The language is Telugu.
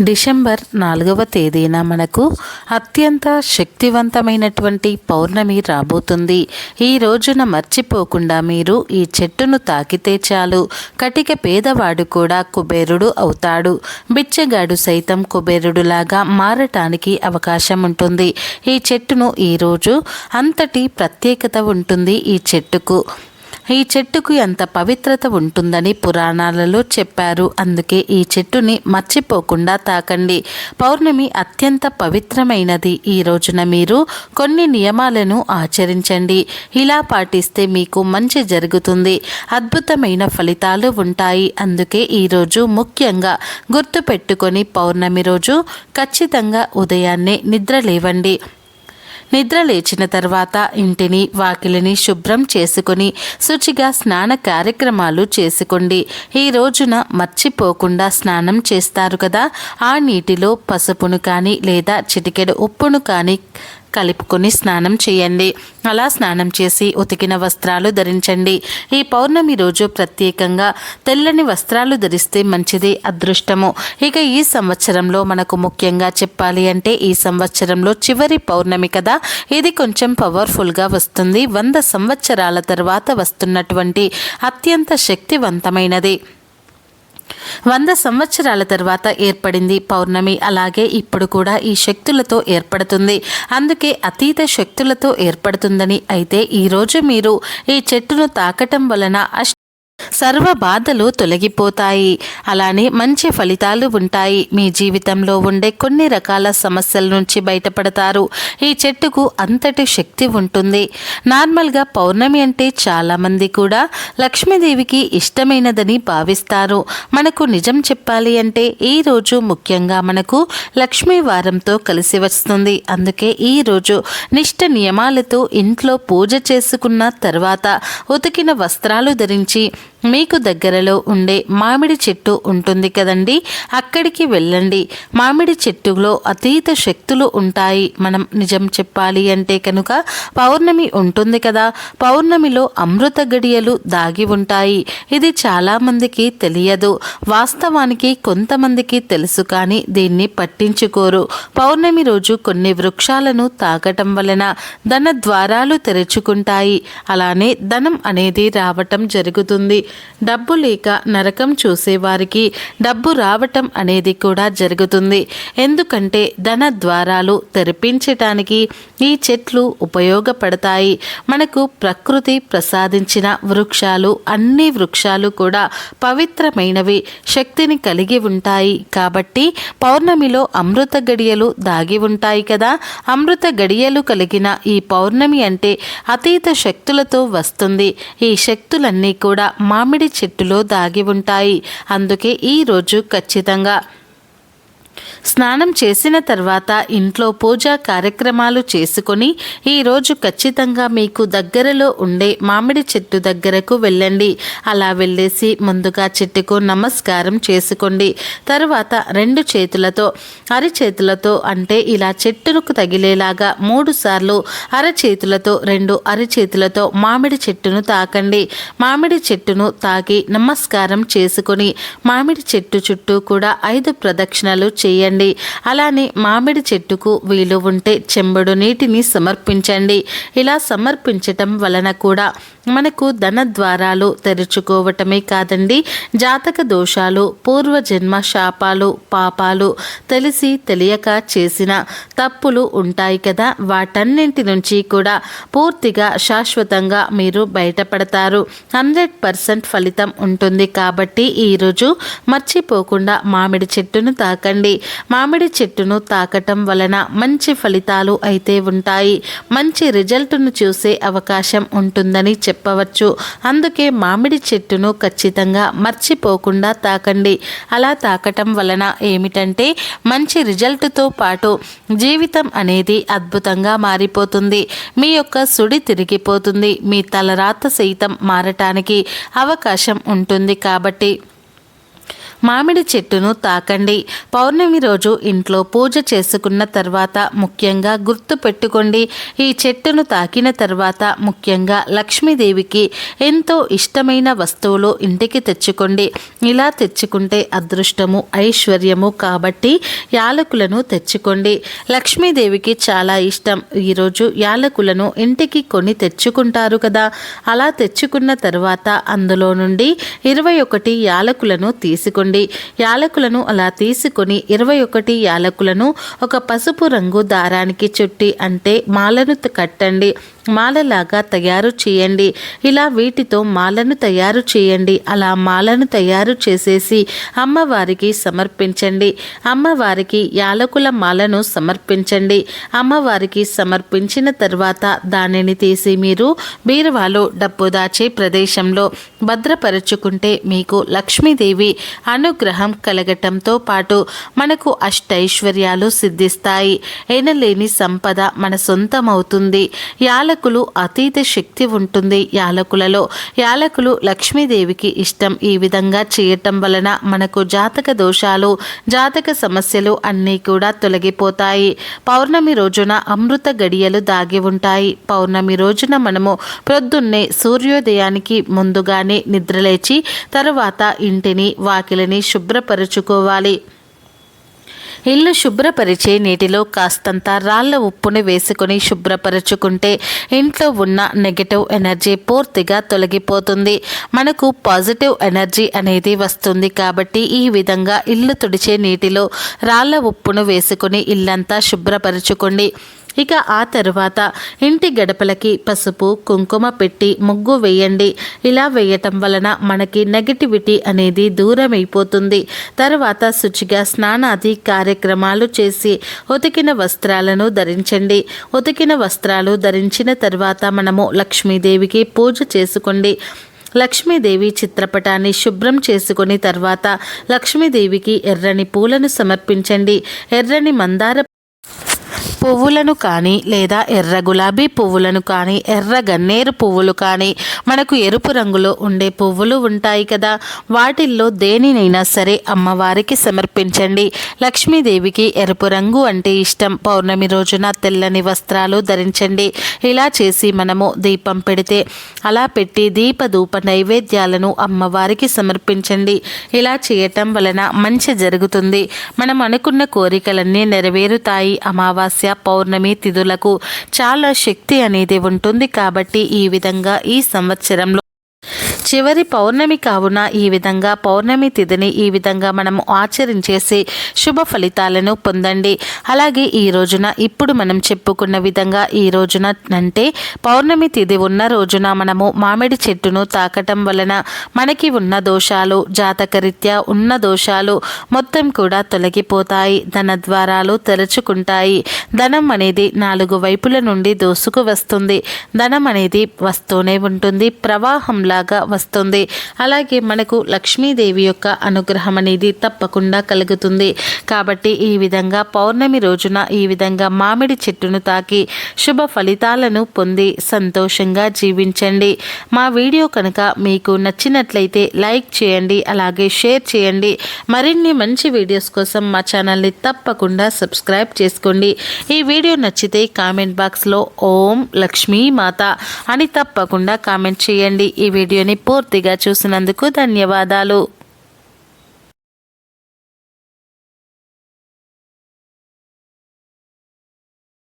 డిసెంబర్ నాలుగవ తేదీన మనకు అత్యంత శక్తివంతమైనటువంటి పౌర్ణమి రాబోతుంది. ఈ రోజున మర్చిపోకుండా మీరు ఈ చెట్టును తాకితే చాలు. కటిక పేదవాడు కూడా కుబేరుడు అవుతాడు. బిచ్చగాడు సైతం కుబేరుడులాగా మారటానికి అవకాశం ఉంటుంది. ఈ చెట్టును ఈరోజు అంతటి ప్రత్యేకత ఉంటుంది ఈ చెట్టుకు. ఈ చెట్టుకు ఎంత పవిత్రత ఉంటుందని పురాణాలలో చెప్పారు. అందుకే ఈ చెట్టుని మర్చిపోకుండా తాకండి. పౌర్ణమి అత్యంత పవిత్రమైనది. ఈ రోజున మీరు కొన్ని నియమాలను ఆచరించండి. ఇలా పాటిస్తే మీకు మంచి జరుగుతుంది. అద్భుతమైన ఫలితాలు ఉంటాయి. అందుకే ఈరోజు ముఖ్యంగా గుర్తుపెట్టుకొని పౌర్ణమి రోజు ఖచ్చితంగా ఉదయాన్నే నిద్ర లేవండి నిద్ర లేచిన తర్వాత ఇంటిని వాకిలిని శుభ్రం చేసుకొని శుచిగా స్నాన కార్యక్రమాలు చేసుకోండి. ఈ రోజున మర్చిపోకుండా స్నానం చేస్తారు కదా. ఆ నీటిలో పసుపును కానీ లేదా చిటికెడు ఉప్పును కానీ కలుపుకొని స్నానం చేయండి. అలా స్నానం చేసి ఉతికిన వస్త్రాలు ధరించండి. ఈ పౌర్ణమి రోజు ప్రత్యేకంగా తెల్లని వస్త్రాలు ధరిస్తే మంచిది అదృష్టము. ఇక ఈ సంవత్సరంలో మనకు ముఖ్యంగా చెప్పాలి అంటే ఈ సంవత్సరంలో చివరి పౌర్ణమి కదా. ఇది కొంచెం పవర్ఫుల్గా వస్తుంది. వంద సంవత్సరాల తర్వాత వస్తున్నటువంటి అత్యంత శక్తివంతమైనది. వంద సంవత్సరాల తర్వాత ఏర్పడింది పౌర్ణమి. అలాగే ఇప్పుడు కూడా ఈ శక్తులతో ఏర్పడుతుంది. అందుకే అతీత శక్తులతో ఏర్పడుతుందని అయితే ఈరోజు మీరు ఈ చెట్టును తాకటం వలన అష్ట సర్వ బాధలు తొలగిపోతాయి. అలానే మంచి ఫలితాలు ఉంటాయి. మీ జీవితంలో ఉండే కొన్ని రకాల సమస్యల నుంచి బయటపడతారు. ఈ చెట్టుకు అంతటి శక్తి ఉంటుంది. నార్మల్గా పౌర్ణమి అంటే చాలామంది కూడా లక్ష్మీదేవికి ఇష్టమైనదని భావిస్తారు. మనకు నిజం చెప్పాలి అంటే ఈ రోజు ముఖ్యంగా మనకు లక్ష్మీ వారంతో కలిసి వస్తుంది. అందుకే ఈ రోజు నిష్ట నియమాలతో ఇంట్లో పూజ చేసుకున్న తర్వాత ఉతికిన వస్త్రాలు ధరించి మీకు దగ్గరలో ఉండే మామిడి చెట్టు ఉంటుంది కదండి? అక్కడికి వెళ్ళండి. మామిడి చెట్టులో అతీత శక్తులు ఉంటాయి మనం నిజం చెప్పాలి అంటే కనుక పౌర్ణమి ఉంటుంది కదా? పౌర్ణమిలో అమృత గడియలు దాగి ఉంటాయి. ఇది చాలామందికి తెలియదు. వాస్తవానికి కొంతమందికి తెలుసు కానీ దీన్ని పట్టించుకోరు. పౌర్ణమి రోజు కొన్ని వృక్షాలను తాకటం వలన ధన ద్వారాలు తెరుచుకుంటాయి. అలానే ధనం అనేది రావటం జరుగుతుంది. డబ్బు లేక నరకం చూసేవారికి డబ్బు రావటం అనేది కూడా జరుగుతుంది. ఎందుకంటే ధన ద్వారాలు తెరిపించటానికి ఈ చెట్లు ఉపయోగపడతాయి. మనకు ప్రకృతి ప్రసాదించిన వృక్షాలు అన్ని వృక్షాలు కూడా పవిత్రమైనవి శక్తిని కలిగి ఉంటాయి. కాబట్టి పౌర్ణమిలో అమృత గడియలు దాగి ఉంటాయి కదా. అమృత గడియలు కలిగిన ఈ పౌర్ణమి అంటే అతీత శక్తులతో వస్తుంది. ఈ శక్తులన్నీ కూడా మామిడి చెట్టులో దాగి ఉంటాయి. అందుకే ఈరోజు ఖచ్చితంగా స్నానం చేసిన తర్వాత ఇంట్లో పూజా కార్యక్రమాలు చేసుకొని ఈరోజు ఖచ్చితంగా మీకు దగ్గరలో ఉండే మామిడి చెట్టు దగ్గరకు వెళ్ళండి. అలా వెళ్ళేసి ముందుగా చెట్టుకు నమస్కారం చేసుకోండి. తర్వాత రెండు చేతులతో అరిచేతులతో అంటే ఇలా చెట్టుకు తగిలేలాగా మూడు సార్లు అరచేతులతో రెండు అరిచేతులతో మామిడి చెట్టును తాకండి. మామిడి చెట్టును తాకి నమస్కారం చేసుకొని మామిడి చెట్టు చుట్టూ కూడా ఐదు ప్రదక్షిణలు చేయండి. అలానే మామిడి చెట్టుకు వీలు ఉంటే చెంబుడు నీటిని సమర్పించండి. ఇలా సమర్పించటం వలన కూడా మనకు ధన ద్వారాలు తెరుచుకోవటమే కాదండి. జాతక దోషాలు పూర్వజన్మ శాపాలు పాపాలు తెలిసి తెలియక చేసిన తప్పులు ఉంటాయి కదా. వాటన్నింటి నుంచి కూడా పూర్తిగా శాశ్వతంగా మీరు బయటపడతారు. హండ్రెడ్ పర్సెంట్ ఫలితం ఉంటుంది కాబట్టి ఈరోజు మర్చిపోకుండా మామిడి చెట్టును తాకండి. మామిడి చెట్టును తాకటం వలన మంచి ఫలితాలు అయితే ఉంటాయి. మంచి రిజల్ట్ను చూసే అవకాశం ఉంటుందని చెప్పవచ్చు. అందుకే మామిడి చెట్టును ఖచ్చితంగా మర్చిపోకుండా తాకండి. అలా తాకటం వలన ఏమిటంటే మంచి రిజల్ట్తో పాటు జీవితం అనేది అద్భుతంగా మారిపోతుంది. మీ యొక్క సుడి తిరిగిపోతుంది. మీ తలరాత సైతం మారటానికి అవకాశం ఉంటుంది కాబట్టి మామిడి చెట్టును తాకండి. పౌర్ణమి రోజు ఇంట్లో పూజ చేసుకున్న తర్వాత ముఖ్యంగా గుర్తు పెట్టుకోండి. ఈ చెట్టును తాకిన తర్వాత ముఖ్యంగా లక్ష్మీదేవికి ఎంతో ఇష్టమైన వస్తువులు ఇంటికి తెచ్చుకోండి. ఇలా తెచ్చుకుంటే అదృష్టము ఐశ్వర్యము కాబట్టి యాలకులను తెచ్చుకోండి. లక్ష్మీదేవికి చాలా ఇష్టం. ఈరోజు యాలకులను ఇంటికి కొని తెచ్చుకుంటారు కదా. అలా తెచ్చుకున్న తర్వాత అందులో నుండి ఇరవై ఒకటి యాలకులను తీసుకోండి. యాలకులను అలా తీసుకొని ఇరవై ఒకటి యాలకులను ఒక పసుపు రంగు దారానికి చుట్టి అంటే మాలను కట్టండి. మాలలాగా తయారు చేయండి. ఇలా వీటితో మాలను తయారు చేయండి. అలా మాలను తయారు చేసేసి అమ్మవారికి సమర్పించండి. అమ్మవారికి యాలకుల మాలను సమర్పించండి. అమ్మవారికి సమర్పించిన తర్వాత దానిని తీసి మీరు బీరువాలో డబ్బు దాచే ప్రదేశంలో భద్రపరుచుకుంటే మీకు లక్ష్మీదేవి అనుగ్రహం కలగటంతో పాటు మనకు అష్టైశ్వర్యాలు సిద్ధిస్తాయి. ఎనలేని సంపద మన సొంతమవుతుంది. యాలకులు అతీత శక్తి ఉంటుంది యాలకులలో. యాలకులు లక్ష్మీదేవికి ఇష్టం. ఈ విధంగా చేయటం వలన మనకు జాతక దోషాలు జాతక సమస్యలు అన్నీ కూడా తొలగిపోతాయి. పౌర్ణమి రోజున అమృత గడియలు దాగి ఉంటాయి. పౌర్ణమి రోజున మనము ప్రొద్దున్నే సూర్యోదయానికి ముందుగానే నిద్రలేచి తరువాత ఇంటిని వాకిలిని శుభ్రపరుచుకోవాలి. ఇల్లు శుభ్రపరిచే నీటిలో కాస్తంత రాళ్ళ ఉప్పుని వేసుకొని శుభ్రపరచుకుంటే ఇంట్లో ఉన్న నెగటివ్ ఎనర్జీ పూర్తిగా తొలగిపోతుంది. మనకు పాజిటివ్ ఎనర్జీ అనేది వస్తుంది కాబట్టి ఈ విధంగా ఇల్లు తుడిచే నీటిలో రాళ్ళ ఉప్పును వేసుకొని ఇల్లంతా శుభ్రపరచుకోండి. ఇక ఆ తరువాత ఇంటి గడపలకి పసుపు కుంకుమ పెట్టి ముగ్గు వేయండి. ఇలా వేయటం వలన మనకి నెగటివిటీ అనేది దూరం అయిపోతుంది తర్వాత శుచిగా స్నానాది కార్యక్రమాలు చేసి ఉతికిన వస్త్రాలను ధరించండి. ఉతికిన వస్త్రాలు ధరించిన తర్వాత మనము లక్ష్మీదేవికి పూజ చేసుకోండి లక్ష్మీదేవి చిత్రపటాన్ని శుభ్రం చేసుకుని తర్వాత లక్ష్మీదేవికి ఎర్రని పూలను సమర్పించండి. ఎర్రని మందార పువ్వులను కానీ లేదా ఎర్ర గులాబీ పువ్వులను కానీ ఎర్ర గన్నేరు పువ్వులు కానీ మనకు ఎరుపు రంగులో ఉండే పువ్వులు ఉంటాయి కదా. వాటిల్లో దేనినైనా సరే అమ్మవారికి సమర్పించండి. లక్ష్మీదేవికి ఎరుపు రంగు అంటే ఇష్టం. పౌర్ణమి రోజున తెల్లని వస్త్రాలు ధరించండి. ఇలా చేసి మనము దీపం పెడితే అలా పెట్టి దీప ధూప నైవేద్యాలను అమ్మవారికి సమర్పించండి. ఇలా చేయటం వలన మంచి జరుగుతుంది. మనం అనుకున్న కోరికలన్నీ నెరవేరుతాయి. అమావాస్య పౌర్ణమి తిథులకు చాలా శక్తి అనేది ఉంటుంది కాబట్టి ఈ విధంగా ఈ సంవత్సరంలో చివరి పౌర్ణమి కావున ఈ విధంగా పౌర్ణమి తిథిని ఈ విధంగా మనము ఆచరించేసి శుభ ఫలితాలను పొందండి. అలాగే ఈ రోజున ఇప్పుడు మనం చెప్పుకున్న విధంగా ఈ రోజున అంటే పౌర్ణమి తిథి ఉన్న రోజున మనము మామిడి చెట్టును తాకటం వలన మనకి ఉన్న దోషాలు జాతకరీత్యా ఉన్న దోషాలు మొత్తం కూడా తొలగిపోతాయి ధన ద్వారాలు తెరుచుకుంటాయి. ధనం అనేది నాలుగు వైపుల నుండి దోసుకు వస్తుంది. ధనం అనేది వస్తూనే ఉంటుంది. ప్రవాహంలాగా వస్తుంది. అలాగే మనకు లక్ష్మీదేవి యొక్క అనుగ్రహం అనేది తప్పకుండా కలుగుతుంది. కాబట్టి ఈ విధంగా పౌర్ణమి రోజున ఈ విధంగా మామిడి చెట్టును తాకి శుభ ఫలితాలను పొంది సంతోషంగా జీవించండి. మా వీడియో కనుక మీకు నచ్చినట్లయితే లైక్ చేయండి అలాగే షేర్ చేయండి. మరిన్ని మంచి వీడియోస్ కోసం మా ఛానల్ని తప్పకుండా సబ్స్క్రైబ్ చేసుకోండి. ఈ వీడియో నచ్చితే కామెంట్ బాక్స్లో ఓం లక్ష్మీ మాత అని తప్పకుండా కామెంట్ చేయండి. ఈ వీడియోని పూర్తిగా చూసినందుకు ధన్యవాదాలు.